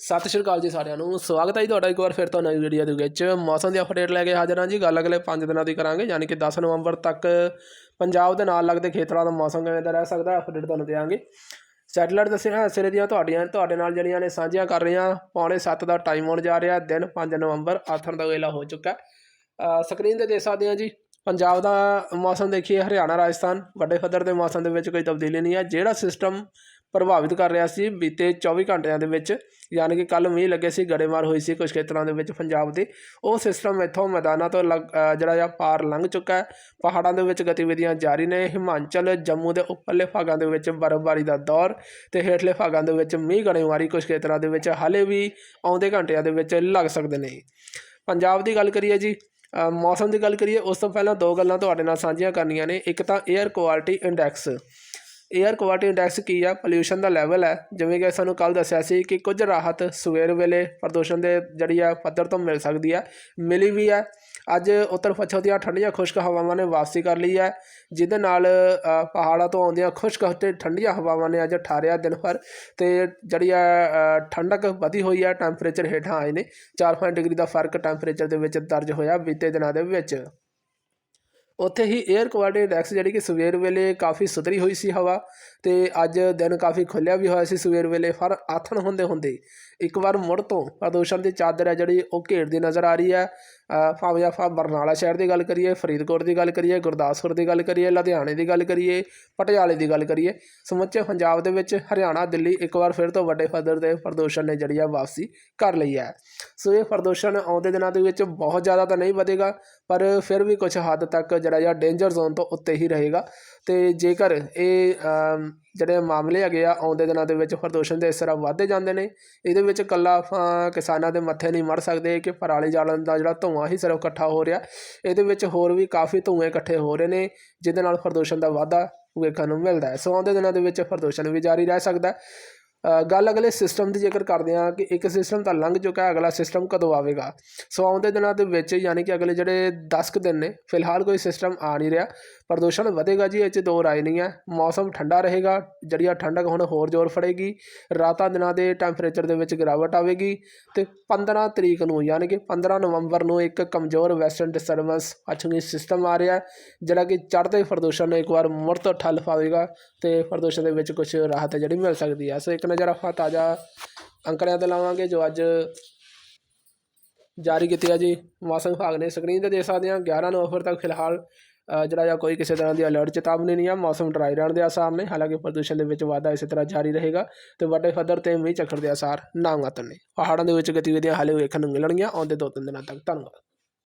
ਸਤਿ ਸ਼੍ਰੀ ਅਕਾਲ ਜੀ ਸਾਰਿਆਂ ਨੂੰ। ਸਵਾਗਤ ਹੈ ਜੀ ਤੁਹਾਡਾ ਇੱਕ ਵਾਰ ਫਿਰ ਤੋਂ ਨਵੀਂ ਵੀਡੀਓ ਦੇ ਵਿੱਚ। ਮੌਸਮ ਦੀ ਅਪਡੇਟ ਲੈ ਕੇ ਹਾਜ਼ਰ ਹਾਂ ਜੀ। ਗੱਲ ਅਗਲੇ 5 ਦਿਨਾਂ ਦੀ ਕਰਾਂਗੇ, ਯਾਨੀ ਕਿ 10 ਨਵੰਬਰ ਤੱਕ ਪੰਜਾਬ ਦੇ ਨਾਲ ਲੱਗਦੇ ਖੇਤਰਾਂ ਦਾ ਮੌਸਮ ਕਿਵੇਂ ਦਾ ਰਹਿ ਸਕਦਾ ਅਪਡੇਟ ਤੁਹਾਨੂੰ ਦੇਵਾਂਗੇ। ਸੈਟਲਾਈਟ ਦੱਸਿਆ ਸਿਰੇ ਦੀਆਂ ਤੁਹਾਡੀਆਂ ਤੁਹਾਡੇ ਨਾਲ ਜਿਹੜੀਆਂ ਨੇ ਸਾਂਝੀਆਂ ਕਰ ਰਹੀਆਂ, ਪੌਣੇ 7 ਦਾ ਟਾਈਮ ਹੋਣ ਜਾ ਰਿਹਾ, ਦਿਨ 5 ਨਵੰਬਰ, ਆਥਣ ਦਾ ਵੇਲਾ ਹੋ ਚੁੱਕਾ ਸਕਰੀਨ ਤੇ ਦੇਖ ਸਕਦੇ ਹਾਂ ਜੀ, ਪੰਜਾਬ ਦਾ ਮੌਸਮ ਦੇਖੀਏ, ਹਰਿਆਣਾ, ਰਾਜਸਥਾਨ ਵੱਡੇ ਪੱਧਰ ਦੇ ਮੌਸਮ ਦੇ ਵਿੱਚ ਕੋਈ ਤਬਦੀਲੀ ਨਹੀਂ ਹੈ। ਜਿਹੜਾ ਸਿਸਟਮ ਪ੍ਰਭਾਵਿਤ ਕਰ ਰਿਹਾ ਸੀ। ਬੀਤੇ 24 ਘੰਟਿਆਂ ਦੇ ਵਿੱਚ ਯਾਨੀ ਕਿ ਕੱਲ ਮੀਂਹ ਲੱਗੇ ਸੀ, ਗੜੇਮਾਰ ਹੋਈ ਸੀ ਕੁਝ ਖੇਤਰਾਂ ਦੇ ਵਿੱਚ ਪੰਜਾਬ ਦੇ। ਉਹ ਸਿਸਟਮ ਇੱਥੋਂ ਮੈਦਾਨਾਂ ਤੋਂ ਲੱਗ- ਜਿਹੜਾ ਆ ਪਾਰ ਲੰਘ ਚੁੱਕਾ ਹੈ। ਪਹਾੜਾਂ ਦੇ ਵਿੱਚ ਗਤੀਵਿਧੀਆਂ ਜਾਰੀ ਨੇ। ਹਿਮਾਚਲ, ਜੰਮੂ ਦੇ ਉੱਪਰਲੇ ਭਾਗਾਂ ਦੇ ਵਿੱਚ ਬਰਫ਼ਬਾਰੀ ਦਾ ਦੌਰ ਤੇ ਹੇਠਲੇ ਭਾਗਾਂ ਦੇ ਵਿੱਚ ਮੀਂਹ, ਗੜੇਮਾਰੀ ਕੁਝ ਖੇਤਰਾਂ ਦੇ ਵਿੱਚ ਹਾਲੇ ਵੀ ਆਉਂਦੇ ਘੰਟਿਆਂ ਦੇ ਵਿੱਚ ਲੱਗ ਸਕਦੇ ਨੇ। ਪੰਜਾਬ ਦੀ ਗੱਲ ਕਰੀਏ ਜੀ ਮੌਸਮ ਦੀ ਗੱਲ ਕਰੀਏ, ਉਸ ਤੋਂ ਪਹਿਲਾਂ ਦੋ ਗੱਲਾਂ ਤੁਹਾਡੇ ਨਾਲ ਸਾਂਝੀਆਂ ਕਰਨੀਆਂ ਨੇ। ਇੱਕ ਤਾਂ air quality index air quality index ਕੀ ਆ? ਪੋਲਿਊਸ਼ਨ ਦਾ ਲੈਵਲ ਹੈ। ਜਿਵੇਂ ਕਿ ਸਾਨੂੰ ਕੱਲ ਦੱਸਿਆ ਸੀ ਕਿ ਕੁਝ ਰਾਹਤ ਸਵੇਰ ਵੇਲੇ ਪ੍ਰਦੂਸ਼ਣ ਦੇ ਜਿਹੜੀ ਆ ਪੱਧਰ ਤੋਂ ਮਿਲ ਸਕਦੀ ਹੈ ਮਿਲੀ ਵੀ ਹੈ ਅੱਜ ਉੱਤਰ ਪੱਛਮ ਦੀਆਂ ਠੰਡੀਆਂ ਖੁਸ਼ਕ ਹਵਾਵਾਂ ਨੇ ਵਾਪਸੀ ਕਰ ਲਈ ਹੈ ਜਿਹਦੇ ਨਾਲ ਪਹਾੜਾਂ ਤੋਂ ਆਉਂਦੀਆਂ ਖੁਸ਼ਕ ਤੇ ਠੰਡੀਆਂ ਹਵਾਵਾਂ ਨੇ ਅੱਜ ਠਾਰਿਆ ਦਿਨ ਭਰ ਤੇ ਜਿਹੜੀ ਆ ਠੰਡਕ ਵਧੀ ਹੋਈ ਹੈ ਟੈਂਪਰੇਚਰ ਹੇਠਾਂ ਆਏ ਨੇ। 4-5 ਡਿਗਰੀ ਦਾ ਫ਼ਰਕ ਟੈਂਪਰੇਚਰ ਦੇ ਵਿੱਚ ਦਰਜ ਹੋਇਆ ਬੀਤੇ ਦਿਨਾਂ ਦੇ ਵਿੱਚ। ਉੱਥੇ ਹੀ 에ਅਰ ਕੁਆਲਿਟੀ ਇੰਡੈਕਸ ਜਿਹੜੀ ਕਿ ਸਵੇਰ ਵੇਲੇ ਕਾਫੀ ਸੁਧਰੀ ਹੋਈ ਸੀ ਹਵਾ ਤੇ ਅੱਜ ਦਿਨ ਕਾਫੀ ਖੁੱਲਿਆ ਵੀ ਹੋਇਆ ਸੀ ਸਵੇਰ ਵੇਲੇ ਪਰ ਆਥਣ ਹੁੰਦੇ ਹੁੰਦੇ ਇੱਕ ਵਾਰ ਮੁੜ ਤੋਂ ਪ੍ਰਦੂਸ਼ਣ ਦੀ ਚਾਦਰ ਹੈ ਜਿਹੜੀ ਉਹ ਘੇਰਦੀ ਨਜ਼ਰ ਆ ਰਹੀ ਹੈ। ਭਾਵੇਂ ਆਪਾਂ ਬਰਨਾਲਾ ਸ਼ਹਿਰ ਦੀ ਗੱਲ ਕਰੀਏ, ਫਰੀਦਕੋਟ ਦੀ ਗੱਲ ਕਰੀਏ, ਗੁਰਦਾਸਪੁਰ ਦੀ ਗੱਲ ਕਰੀਏ, ਲੁਧਿਆਣੇ ਦੀ ਗੱਲ ਕਰੀਏ, ਪਟਿਆਲੇ ਦੀ ਗੱਲ ਕਰੀਏ, ਸਮੁੱਚੇ ਪੰਜਾਬ ਦੇ ਵਿੱਚ ਹਰਿਆਣਾ, ਦਿੱਲੀ ਇੱਕ ਵਾਰ ਫਿਰ ਤੋਂ ਵੱਡੇ ਪੱਧਰ ਤੇ ਪ੍ਰਦੂਸ਼ਣ ਨੇ ਜਿਹੜੀ ਆ ਵਾਪਸੀ ਕਰ ਲਈ ਹੈ। ਸੋ ਇਹ ਪ੍ਰਦੂਸ਼ਣ ਆਉਂਦੇ ਦਿਨਾਂ ਦੇ ਵਿੱਚ ਬਹੁਤ ਜ਼ਿਆਦਾ ਤਾਂ ਨਹੀਂ ਵਧੇਗਾ, ਪਰ ਫਿਰ ਵੀ ਕੁਝ ਹੱਦ ਤੱਕ ਜਿਹੜਾ ਆ ਡੇਂਜਰ ਜ਼ੋਨ ਤੋਂ ਉੱਤੇ ਹੀ ਰਹੇਗਾ। ਤੇ ਜੇਕਰ ਇਹ ਜਿਹੜੇ ਮਾਮਲੇ ਹੈਗੇ ਆ, ਆਉਂਦੇ ਦਿਨਾਂ ਦੇ ਵਿੱਚ ਪ੍ਰਦੂਸ਼ਣ ਦੇ ਇਸ ਤਰ੍ਹਾਂ ਵਧਦੇ ਜਾਂਦੇ ਨੇ, ਇਹਦੇ ਵਿੱਚ ਇਕੱਲਾ ਆਪਾਂ ਕਿਸਾਨਾਂ ਦੇ ਮੱਥੇ ਨਹੀਂ ਮੜ ਸਕਦੇ ਕਿ ਪਰਾਲੀ ਜਾਲਣ ਦਾ ਜਿਹੜਾ ਧੂੰਆਂ ਹੀ ਸਿਰਫ ਇਕੱਠਾ ਹੋ ਰਿਹਾ। ਇਹਦੇ ਵਿੱਚ ਹੋਰ ਵੀ ਕਾਫੀ ਧੂਏ ਇਕੱਠੇ ਹੋ ਰਹੇ ਨੇ, ਜਿਹਦੇ ਨਾਲ ਪ੍ਰਦੂਸ਼ਣ ਦਾ ਵਾਧਾ ਵੇਖਣ ਨੂੰ ਮਿਲਦਾ ਹੈ। ਸੋ ਆਉਂਦੇ ਦਿਨਾਂ ਦੇ ਵਿੱਚ ਪ੍ਰਦੂਸ਼ਣ ਵੀ ਜਾਰੀ ਰਹਿ ਸਕਦਾ ਹੈ। ਗੱਲ ਅਗਲੇ ਸਿਸਟਮ ਦੀ ਜੇਕਰ ਕਰਦੇ ਹਾਂ ਕਿ ਇੱਕ ਸਿਸਟਮ ਤਾਂ ਲੰਘ ਚੁੱਕਾ ਹੈ, ਅਗਲਾ ਸਿਸਟਮ ਕਦੋਂ ਆਵੇਗਾ? ਸੋ ਆਉਂਦੇ ਦਿਨਾਂ ਦੇ ਵਿੱਚ ਯਾਨੀ ਕਿ ਅਗਲੇ ਜਿਹੜੇ 10 ਕੁ ਦਿਨ ਨੇ, ਫਿਲਹਾਲ ਕੋਈ ਸਿਸਟਮ ਆ ਨਹੀਂ ਰਿਹਾ। ਪ੍ਰਦੂਸ਼ਣ ਵਧੇਗਾ ਜੀ, ਇਹ 'ਚ ਦੋ ਰਾਏ ਨਹੀਂ ਹੈ। ਮੌਸਮ ਠੰਡਾ ਰਹੇਗਾ ਜਿਹੜੀ ਆ ਠੰਡਕ ਹੁਣ ਹੋਰ ਜ਼ੋਰ ਫੜੇਗੀ, ਰਾਤਾਂ ਦਿਨਾਂ ਦੇ ਟੈਂਪਰੇਚਰ ਦੇ ਵਿੱਚ ਗਿਰਾਵਟ ਆਵੇਗੀ ਤੇ 15 ਤਰੀਕ ਨੂੰ ਯਾਨੀ ਕਿ 15 ਨਵੰਬਰ ਨੂੰ ਇੱਕ ਕਮਜ਼ੋਰ ਵੈਸਟਰਨ ਡਿਸਟਰਬੈਂਸ ਪੱਛਮੀ ਸਿਸਟਮ ਆ ਰਿਹਾ ਜਿਹੜਾ ਕਿ ਚੜ੍ਹਦੇ ਪ੍ਰਦੂਸ਼ਣ ਨੂੰ ਇੱਕ ਵਾਰ ਮੁੜ ਤੋਂ ਠੱਲ ਪਾਵੇਗਾ ਤੇ ਪ੍ਰਦੂਸ਼ਣ ਦੇ ਵਿੱਚ ਕੁਝ ਰਾਹਤ ਜਿਹੜੀ ਮਿਲ ਸਕਦੀ ਹੈ। ਸੋ ਇੱਕ ਨਜ਼ਰ ਆਪਾਂ ਤਾਜ਼ਾ ਅੰਕੜਿਆਂ ਤੇ ਲਾਵਾਂਗੇ ਜੋ ਅੱਜ ਜਾਰੀ ਕੀਤੀ ਹੈ ਜੀ। ਮੌਸਮ ਵਿਭਾਗ ਨੇ ਸਕਰੀਨ ਤੇ ਦੇਖ ਸਕਦੇ ਹਾਂ 11 ਨਵੰਬਰ ਤੱਕ ਫਿਲਹਾਲ ਜਿਹੜਾ ਜਾਂ ਕੋਈ ਕਿਸੇ ਤਰ੍ਹਾਂ ਦੀ ਅਲਰਟ ਚੇਤਾਵਨੀ ਨਹੀਂ ਆ, ਮੌਸਮ ਡਰਾਈ ਰਹਿਣ ਦੇ ਆਸਾਰ ਨੇ ਹਾਲਾਂਕਿ ਪ੍ਰਦੂਸ਼ਣ ਦੇ ਵਿੱਚ ਵਾਧਾ ਇਸੇ ਤਰ੍ਹਾਂ ਜਾਰੀ ਰਹੇਗਾ ਤੇ ਵੱਡੇ ਪੱਧਰ ਤੇ ਮੀਂਹ ਝੱਖੜ ਦੇ ਆਸਾਰ ਨਾ ਮਾਤਰ ਨੇ ਪਹਾੜਾਂ ਦੇ ਵਿੱਚ ਗਤੀਵਿਧੀਆਂ ਹਾਲੇ ਵੇਖਣ ਨੂੰ ਮਿਲਣਗੀਆਂ ਆਉਂਦੇ ਦੋ ਤਿੰਨ ਦਿਨਾਂ ਤੱਕ। ਧੰਨਵਾਦ।